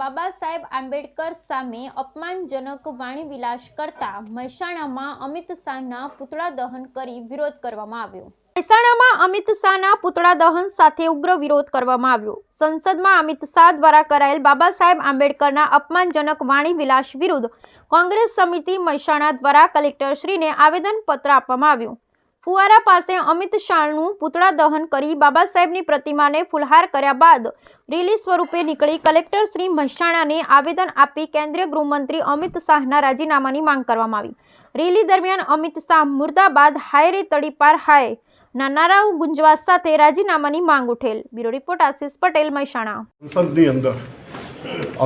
બાબા સાહેબ આંબેડકર સામે અપમાનજનક વાણીવિલાસ કરતા મહેસાણામાં અમિત શાહના પુતળા દહન કરી વિરોધ કરવામાં આવ્યો. મહેસાણામાં અમિત શાહના પુતળા દહન સાથે ઉગ્ર વિરોધ કરવામાં આવ્યો. સંસદમાં અમિત શાહ દ્વારા કરાયેલ બાબા સાહેબ આંબેડકરના અપમાનજનક વાણીવિલાસ વિરુદ્ધ કોંગ્રેસ સમિતિ મહેસાણા દ્વારા કલેક્ટરશ્રીને આવેદનપત્ર આપવામાં આવ્યું. ફુવારા પાસે અમિત શાહનું પુતળા દહન કરી બાબા સાહેબની પ્રતિમાને ફુલહાર કર્યા બાદ રેલી સ્વરૂપે નીકળી કલેક્ટર શ્રી મહેસાણાને આવેદન આપી કેન્દ્રીય ગૃહમંત્રી અમિત શાહના રાજીનામાની માંગ કરવામાં આવી. રેલી દરમિયાન અમિત શાહ મુર્દાબાદ હાય રે તડીપાર હાય ના નારાઓ ગુંજવા સાથે રાજીનામાની માંગ ઉઠેલ. Bureau report Ashish Patel, Mehsana. સંસદની અંદર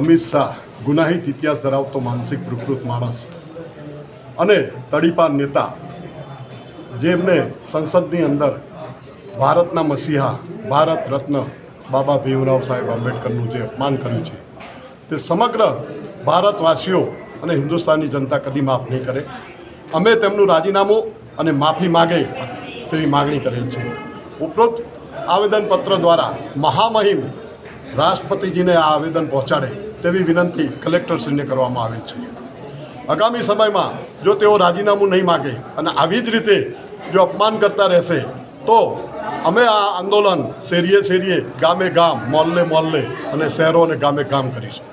અમિત શાહ ગુનાહિત ઇતિહાસ ધરાવતો માનસિક પ્રકૃત માણસ અને તડીપાર નેતા જેમને સંસદની અંદર ભારતના મસીહા, ભારત રત્ન બાબા ભીમરાવ સાહેબ આંબેડકરનું જે અપમાન કર્યું છે, તે સમગ્ર ભારતવાસીઓ અને હિન્દુસ્તાનની જનતા કદી માફ નહીં કરે. અમે તેમનું રાજીનામું અને માફી માગે તેવી માગણી કરેલ છે. ઉપરોક્ત આવેદનપત્ર દ્વારા મહામહિમ રાષ્ટ્રપતિજીને આ આવેદન પહોંચાડે તેવી વિનંતી કલેક્ટરશ્રીને કરવામાં આવી છે. આગામી સમયમાં જો તેઓ રાજીનામું નહીં માગે અને આવી જ રીતે જો અપમાન કરતા રહેશે, તો અમે આ આંદોલન શેરીએ શેરીએ ગામે ગામ, મોલ્લે મોલ્લે અને શહેરો અને ગામે ગામ કરીશું.